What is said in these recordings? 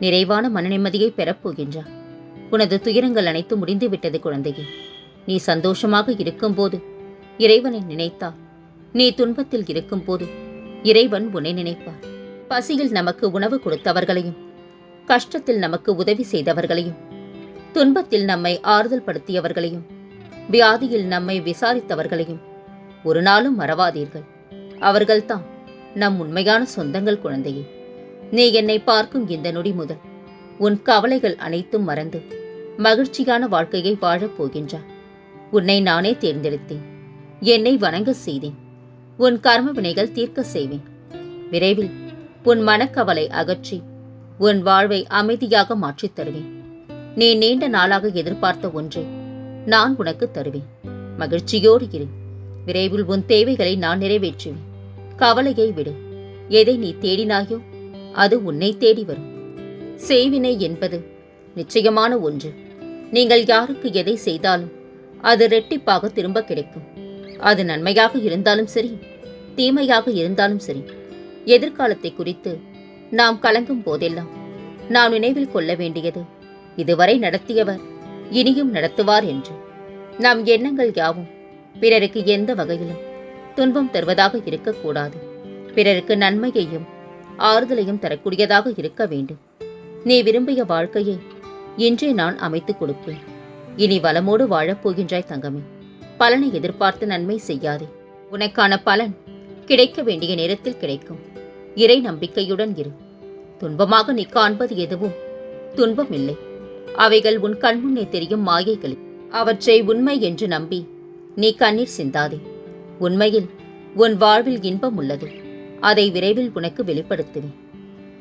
நிறைவான மன நிம்மதியை பெறப் உனது துயரங்கள் அனைத்தும் முடிந்துவிட்டது குழந்தையே. நீ சந்தோஷமாக இருக்கும்போது இறைவனை நினைத்தார் நீ துன்பத்தில் இருக்கும்போது இறைவன் உன்னை நினைப்பார். பசியில் நமக்கு உணவு கொடுத்தவர்களையும் கஷ்டத்தில் நமக்கு உதவி செய்தவர்களையும் துன்பத்தில் நம்மை ஆறுதல் படுத்தியவர்களையும் வியாதியில் நம்மை விசாரித்தவர்களையும் ஒரு நாளும் மறவாதீர்கள். அவர்கள்தான் நம் உண்மையான சொந்தங்கள் குழந்தையே. நீ என்னை பார்க்கும் இந்த நொடி முதல். உன் கவலைகள் அனைத்தும் மறந்து மகிழ்ச்சியான வாழ்க்கையை வாழப் போகின்றாய் உன்னை நானே தேர்ந்தெடுத்தேன். என்னை வணங்க செய்தேன். உன் கர்ம வினைகள் தீர்க்க செய்வேன். விரைவில் உன் மனக்கவலை அகற்றி உன் வாழ்வை அமைதியாக மாற்றித் தருவேன். நீ நீண்ட நாளாக எதிர்பார்த்த ஒன்றை நான் உனக்கு தருவேன். மகிழ்ச்சியோடு இரு. விரைவில் உன் தேவைகளை நான் நிறைவேற்றுவேன். கவலையை விடு. எதை நீ தேடினாயோ அது உன்னை தேடி வரும். செய்வினை என்பது நிச்சயமான ஒன்று. நீங்கள் யாருக்கு எதை செய்தாலும் அது ரெட்டிப்பாக திரும்ப கிடைக்கும். அது நன்மையாக இருந்தாலும் சரி தீமையாக இருந்தாலும் சரி எதிர்காலத்தை குறித்து நாம் கலங்கும் போதெல்லாம் நாம் நினைவில் கொள்ள வேண்டியது இதுவரை நடத்தியவர் இனியும் நடத்துவார் என்று. நம் எண்ணங்கள் யாவும் பிறருக்கு எந்த வகையிலும் துன்பம் தருவதாக இருக்கக்கூடாது. பிறருக்கு நன்மையையும் ஆறுதலையும் தரக்கூடியதாக இருக்க வேண்டும். நீ விரும்பிய வாழ்க்கையை இன்றே நான் அமைத்துக் கொடுப்பேன். இனி வளமோடு வாழப் போகின்றாய் தங்கமே. பலனை எதிர்பார்த்து நன்மை செய்யாதே. உனக்கான பலன் கிடைக்க வேண்டிய நேரத்தில் கிடைக்கும். இறை நம்பிக்கையுடன் இரு. துன்பமாக நீ காண்பது எதுவும் துன்பம் இல்லை அவைகள் உன் கண்முன்னே தெரியும் மாயைகளே. அவற்றை உண்மை என்று நம்பி நீ கண்ணீர் சிந்தாதே. உண்மையில் உன் வாழ்வில் இன்பம் உள்ளது. அதை விரைவில் உனக்கு வெளிப்படுத்துவேன்.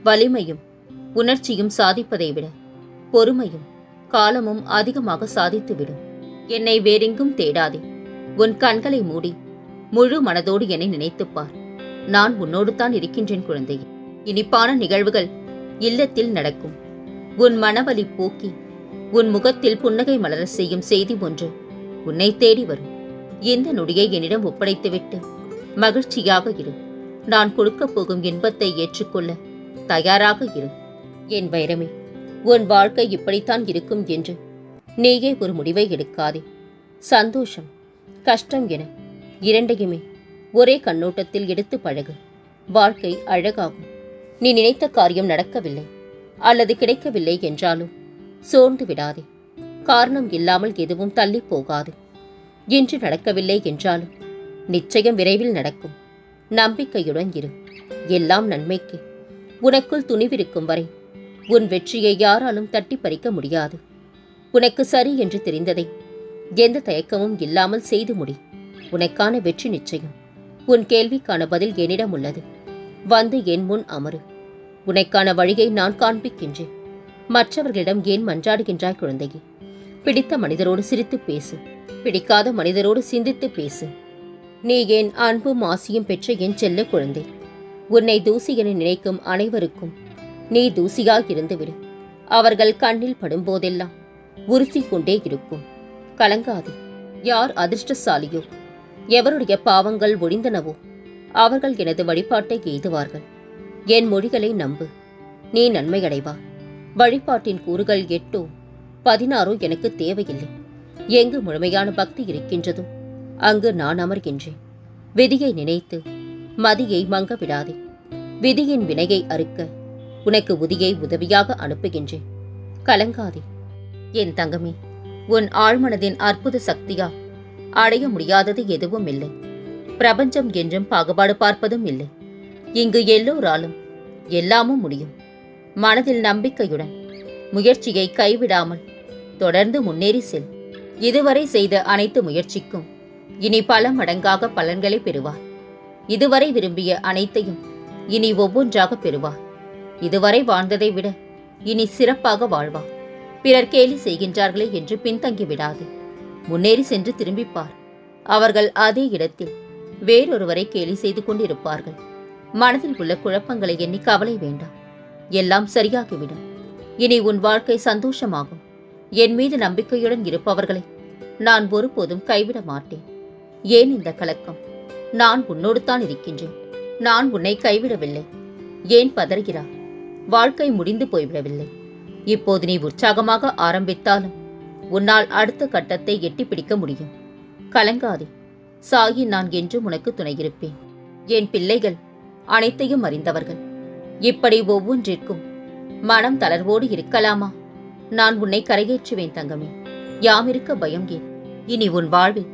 வலிமையும் உணர்ச்சியும் சாதிப்பதை விட பொறுமையும் காலமும் அதிகமாக சாதித்துவிடும். என்னை வேறெங்கும் தேடாதே. உன் கண்களை மூடி முழு மனதோடு என்னை நினைத்துப்பார் நான் உன்னோடு தான் இருக்கின்றேன் குழந்தையே. இனிப்பான நிகழ்வுகள் இல்லத்தில் நடக்கும். உன் மனவலி போக்கி உன் முகத்தில் புன்னகை மலர செய்யும் செய்தி ஒன்று உன்னை தேடி வரும். இந்த நொடியை என்னிடம் ஒப்படைத்துவிட்டு மகிழ்ச்சியாக இரு. நான் கொடுக்கப் போகும் இன்பத்தை ஏற்றுக்கொள்ள தயாராக இரு. என் வைரமே உன் வாழ்க்கை இப்படித்தான் இருக்கும் என்று நீயே ஒரு முடிவை எடுக்காதே. சந்தோஷம் கஷ்டம் என இரண்டையுமே ஒரே கண்ணோட்டத்தில் எடுத்து பழகு. வாழ்க்கை அழகாகும். நீ நினைத்த காரியம் நடக்கவில்லை அல்லது கிடைக்கவில்லை என்றாலும் சோர்ந்து விடாதே. காரணம் இல்லாமல் எதுவும் தள்ளி போகாது. இன்று நடக்கவில்லை என்றாலும் நிச்சயம் விரைவில் நடக்கும். நம்பிக்கையுடன் இரு. எல்லாம் நன்மைக்கு. உனக்குள் துணிவிருக்கும் வரை உன் வெற்றியை யாராலும் தட்டி பறிக்க முடியாது. உனக்கு சரி என்று தெரிந்ததை எந்த தயக்கமும் இல்லாமல் செய்து முடி. உனக்கான வெற்றி நிச்சயம். உன் கேள்விக்கான பதில் என்னிடம் உள்ளது. வந்து என் முன் அமரு. உனக்கான வழியை நான் காண்பிக்கின்றேன். மற்றவர்களிடம் ஏன் மன்றாடுகின்றாய் குழந்தையே? பிடித்த மனிதரோடு சிரித்து பேசு. பிடிக்காத மனிதரோடு சிந்தித்து பேசு. நீ என் அன்பும் ஆசியும் பெற்ற என் செல்ல குழந்தை. உன்னை தூசி என நினைக்கும் அனைவருக்கும் நீ தூசியாக இருந்துவிடு. அவர்கள் கண்ணில் படும்போதெல்லாம் உறுத்தி கொண்டே இருக்கும். கலங்காது யார் அதிர்ஷ்டசாலியோ? எவருடைய பாவங்கள் ஒடிந்தனவோ அவர்கள் எனது வழிபாட்டை எய்துவார்கள். என் மொழிகளை நம்பு. நீ நன்மையடைவா. வழிபாட்டின் கூறுகள் எட்டோ? பதினாறோ? எனக்கு தேவையில்லை. எங்கு முழுமையான பக்தி இருக்கின்றதோ? அங்கு நான் அமர்கின்றேன். விதியை நினைத்து மதியை மங்க விடாதே விதியின் வினையை அறுக்க உனக்கு உதியை உதவியாக அனுப்புகின்றேன். கலங்காதே. என் தங்கமே உன் ஆழ்மனதின் அற்புத சக்தியா அடைய முடியாதது எதுவும் இல்லை. பிரபஞ்சம் என்றும் பாகுபாடு பார்ப்பதும் இல்லை. இங்கு எல்லோராலும் எல்லாமும் முடியும். மனதில் நம்பிக்கையுடன் முயற்சியை கைவிடாமல் தொடர்ந்து முன்னேறி செல். இதுவரை செய்த அனைத்து முயற்சிக்கும் இனி பல மடங்காக பலன்களை பெறுவார். இதுவரை விரும்பிய அனைத்தையும் இனி ஒவ்வொன்றாக பெறுவார். இதுவரை வாழ்ந்ததை விட இனி சிறப்பாக வாழ்வார். பிறர் கேலி செய்கின்றார்களே என்று பின்தங்கி விடாது. முன்னேறி சென்று திரும்பிப்பார். அவர்கள் அதே இடத்தில் வேறொருவரை கேலி செய்து கொண்டிருப்பார்கள். மனதில் உள்ள குழப்பங்களை எண்ணி கவலை வேண்டாம். எல்லாம் சரியாகிவிடும். இனி உன் வாழ்க்கை சந்தோஷமாகும். என் மீது நம்பிக்கையுடன் இருப்பவர்களை நான் ஒருபோதும் கைவிட மாட்டேன். ஏன் இந்த கலக்கம்? நான் உன்னோடு தான் இருக்கின்றேன். நான் உன்னை கைவிடவில்லை. ஏன் பதறுகிறாய்? வாழ்க்கை முடிந்து போய்விடவில்லை. இப்போது நீ உற்சாகமாக ஆரம்பித்தாலும் உன்னால் அடுத்த கட்டத்தை எட்டிப்பிடிக்க முடியும். கலங்காதே. சாகி நான் என்றும் உனக்கு துணையிருப்பேன். என் பிள்ளைகள் அனைத்தையும் அறிந்தவர்கள். இப்படி ஒவ்வொன்றிற்கும் மனம் தளர்வோடு இருக்கலாமா? நான் உன்னை கரையேற்றுவேன் தங்கமே. யாமிருக்க பயம் ஏன்? இனி உன் வாழ்வில்